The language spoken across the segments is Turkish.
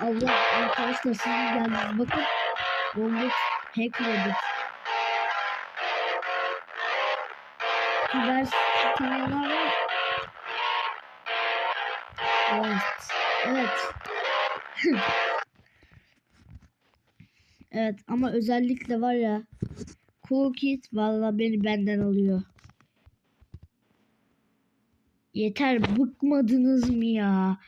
Allah arkadaşlar siz geldiniz bakın. Roblox hack Reddit. Kanallar var. Evet. Evet. evet ama özellikle var ya Cool Kid valla beni benden alıyor. Yeter bıkmadınız mı ya?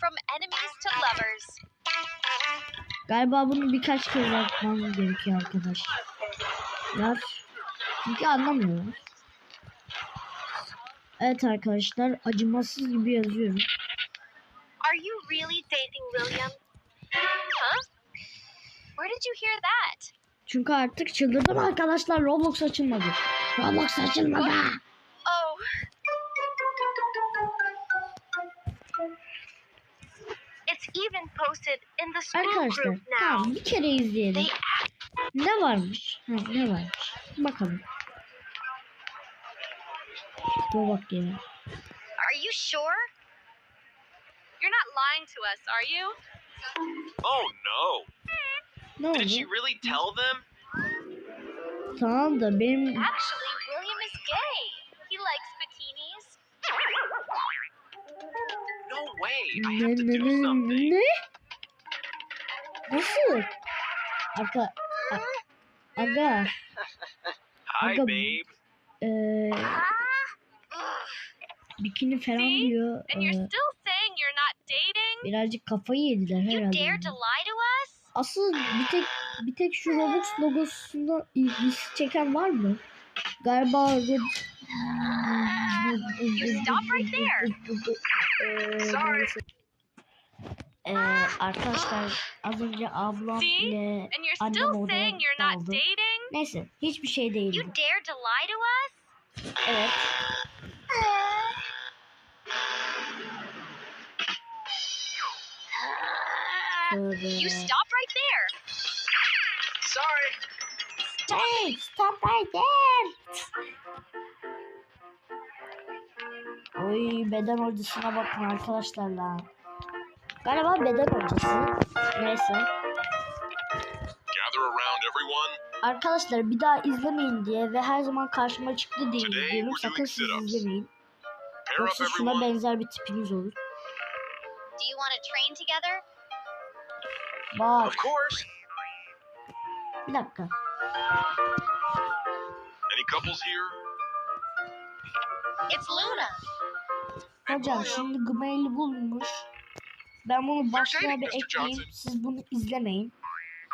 From enemies to lovers. Galiba bunu birkaç kez yapmam gerekiyor arkadaşlar. Çünkü anlamıyorlar. Evet arkadaşlar acımasız gibi yazıyorum. Are you really dating William? Huh? Where did you hear that? Çünkü artık çıldırdım arkadaşlar Roblox açılmadı. Roblox açılmadı. Oh. It's even posted in the school Arkadaşlar group now. tamam bir kere izleyelim. They Ne varmış? Ha, ne varmış? Bakalım. Dur bak ya. Are you sure? You're not lying to us, are you? Oh no! Ne Did she really tell them? Tamam da benim Actually, William is gay. He likes bikinis. No way! I ne have to ne do ne something. ne? Nasıl? Arka a- aga Hi, Aga- babe. eee Ugh. bikini falan See? diyor. And you're eee, still saying you're not dating? birazcık kafayı yediler You herhalde. dare to lie to us? Asıl bir tek bir tek şu Roblox logosunda ilgisi çeken var mı? Galiba Rob- You stop right there. Sorry. Eee, arkadaşlar az önce ablam See? ile And you're annem still odaya saying you're not daldı. dating? Neyse hiçbir şey değildi. You dare to lie to us? Evet. Tövbe. You stop right there. Sorry. Hey, stop right there. Oy beden hocasına bakın arkadaşlar lan. Galiba beden hocası. Neyse. Gather around, everyone. Arkadaşlar bir daha izlemeyin diye ve her zaman karşıma çıktı diye we're Sakın siz izlemeyin. Yoksa şuna benzer bir tipiniz olur. Do you want to train together? Bak Of course. bir dakika. Any couples here? It's Luna. Hocam şimdi Gmail'i bulmuş. Ben bunu başlığa bir ekleyeyim. Siz bunu izlemeyin.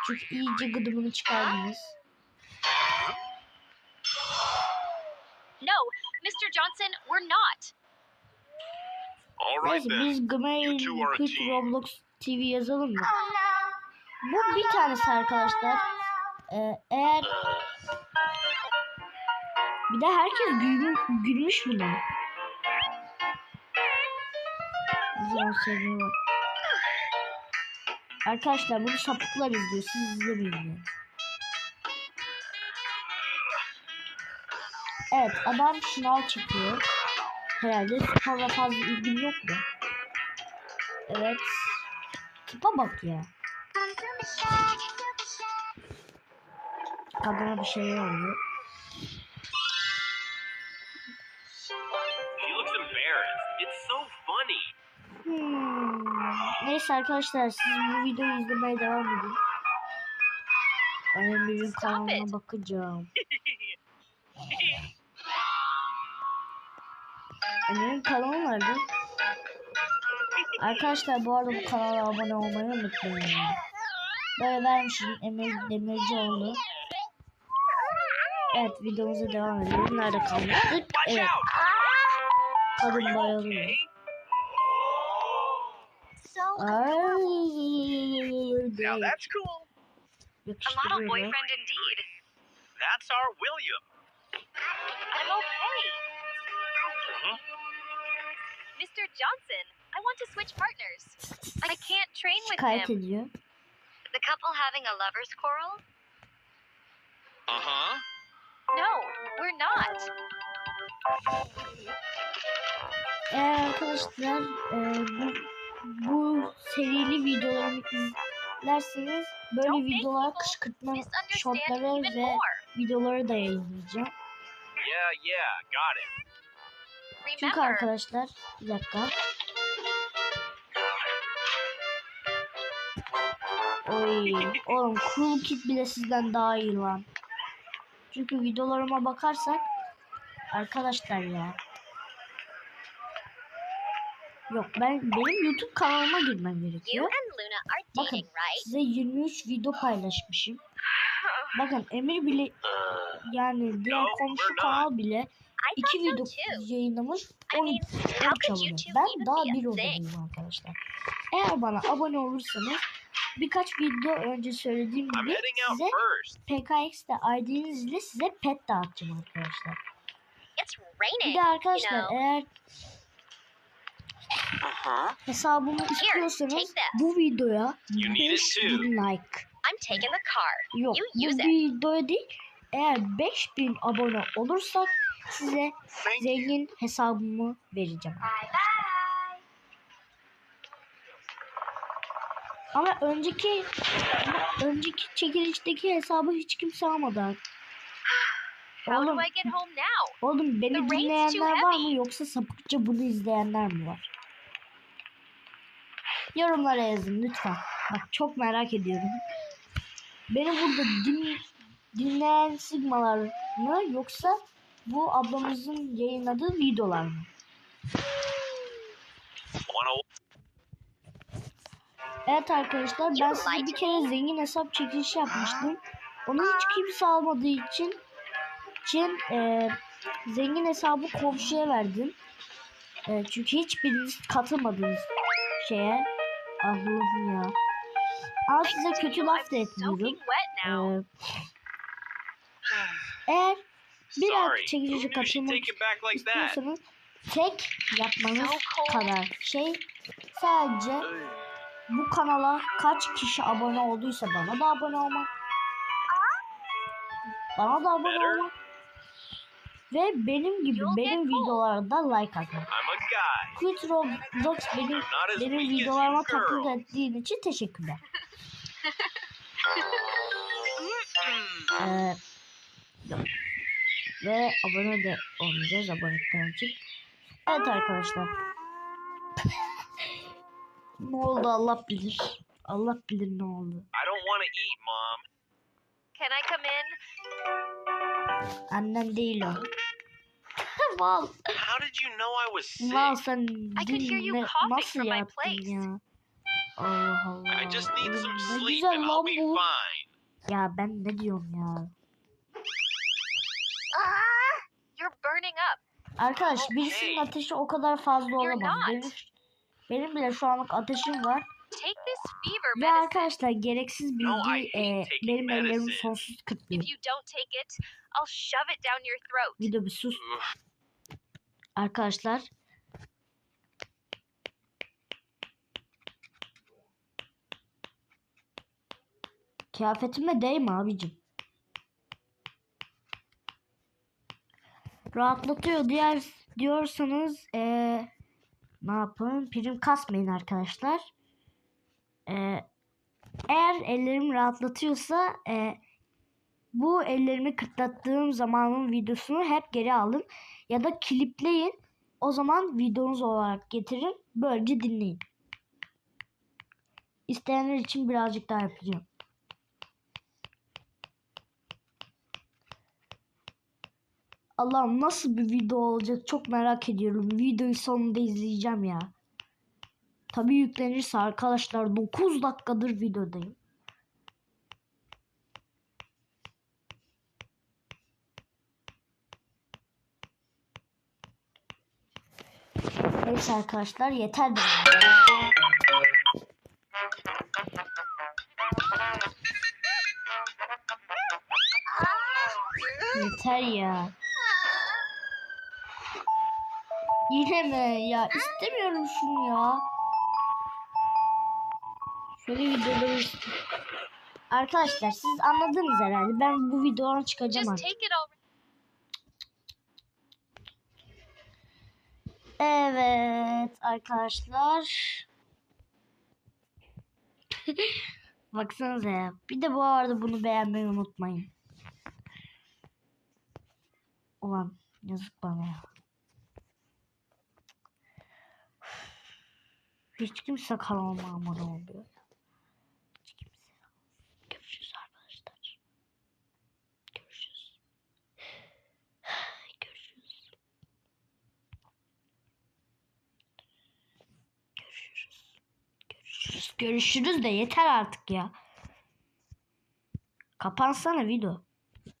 Çünkü iyice gıdımını çıkardınız. No, Mr. Johnson, we're not. Neyse biz Gmail team. Roblox TV yazalım mı? Bu bir tanesi arkadaşlar. Ee, eğer bir de herkes gülmüş, gülmüş buna. Güzel sevmeye bak. Arkadaşlar bunu sapıklar izliyor. Siz izlemeyin diye. Evet adam şınav çekiyor. Herhalde sporla fazla ilgim yok mu? Evet. Tipe bak ya. Kadına bir şeyler oluyor. She looks embarrassed. It's so funny. Hmm. Neyse arkadaşlar siz bu videoyu izlemeye devam edin. Ben Stop kanalına it. bakacağım. Emir'in kanalı nerede? Arkadaşlar bu arada bu kanala abone olmayı unutmayın. Böyle vermişim Emir Demircioğlu. Evet videomuza devam edelim. Nerede kalmıştık? Evet kadın bayılıyor. So Ay, Now that's cool. A model Yakıştırıyorum. boyfriend indeed. That's our William. I'm okay. Huh? Mr. Johnson, I want to switch partners. I can't train with Şikayet him. ediyor. The couple having a lover's quarrel? Uh huh. No, we're not. Eğer arkadaşlar e, bu, bu serili videolarımı izlerseniz böyle Don't make videolar people kışkırtma shortları ve videoları da yayınlayacağım. Yeah, yeah, got it. Çünkü arkadaşlar bir dakika. Oy, oğlum Cool Kid bile sizden daha iyi lan. Çünkü videolarıma bakarsak arkadaşlar ya. Yok ben benim YouTube kanalıma girmem gerekiyor. Bakın size 23 video paylaşmışım. Bakın Emir bile yani diğer komşu kanal bile iki video yayınlamış. I 12 mean, how 13 could you abone. Ben daha bir odadayım arkadaşlar. Eğer bana abone olursanız birkaç video önce söylediğim I'm gibi size. PKX'de ID'niz ile size pet dağıtacağım arkadaşlar. Bir de arkadaşlar eğer Hesabımı istiyorsanız bu videoya You need it 5000 like. I'm taking the car. Yok You bu use it. videoya değil. Eğer 5000 abone olursak size Thank you. zengin hesabımı vereceğim. Bye bye. Ama önceki ama önceki çekilişteki hesabı hiç kimse almadı. Oğlum, oğlum beni dinleyenler var mı yoksa sapıkça bunu izleyenler mi var? Yorumlara yazın lütfen. Bak çok merak ediyorum. Beni burada din, dinleyen sigmalar mı yoksa bu ablamızın yayınladığı videolar mı? Evet arkadaşlar ben size bir kere zengin hesap çekilişi yapmıştım. Onu hiç kimse almadığı için için e, zengin hesabı komşuya verdim. E, çünkü hiçbiriniz katılmadınız şeye. Allah'ım ya. Ama size kötü laf da etmiyorum. E, now. eğer bir back like that? istiyorsanız tek yapmanız kadar şey sadece bu kanala kaç kişi abone olduysa bana da abone olmak. Bana da abone olmak. Ve benim gibi benim videolarda like atmak. Quit Roblox benim, I'm not as benim videolarıma girls. ettiğin için teşekkürler. Ee, ve abone de olmayacağız abonelikten için. Evet arkadaşlar. ne oldu Allah bilir. Allah bilir ne oldu. I don't want to eat, Mom. Can I come in? Annem değil o. Mal. How did you know I was sick? Mal sen could hear you coughing from my place. ya? Allah Allah. I just need some sleep and I'll be fine. Ya ben ne diyorum ya? Ah, you're burning up. Arkadaş Okay. birisinin ateşi o kadar fazla You're olamaz. not. Benim, benim bile şu anlık ateşim var. Take this fever Ve medicine. arkadaşlar gereksiz No, I bilgi hate e, benim ellerimi medicine. sonsuz kıtlıyor. If you don't take it, I'll shove it down your throat. Video bir sus. Arkadaşlar. Kıyafetime değme abicim. Rahatlatıyor diğer diyorsanız eee ne yapın? Prim kasmayın arkadaşlar. Eee, eğer ellerim rahatlatıyorsa eee, bu ellerimi kırtlattığım zamanın videosunu hep geri alın ya da klipleyin. O zaman videonuz olarak getirin. Böylece dinleyin. İsteyenler için birazcık daha yapacağım. Allah'ım nasıl bir video olacak çok merak ediyorum. Videoyu sonunda izleyeceğim ya. Tabii yüklenirse arkadaşlar 9 dakikadır videodayım. Neyse arkadaşlar yeter de. yeter ya. Yine mi ya? İstemiyorum şunu ya. Şöyle videoları Arkadaşlar siz anladınız herhalde. Ben bu videodan çıkacağım artık. Evet arkadaşlar. Baksanıza ya. Bir de bu arada bunu beğenmeyi unutmayın. Ulan yazık bana ya. Hiç kimse kanalıma abone olmuyor. Hiç kimse. Görüşürüz arkadaşlar. Görüşürüz. Görüşürüz. Görüşürüz. Görüşürüz. De yeter artık ya. Kapansana video.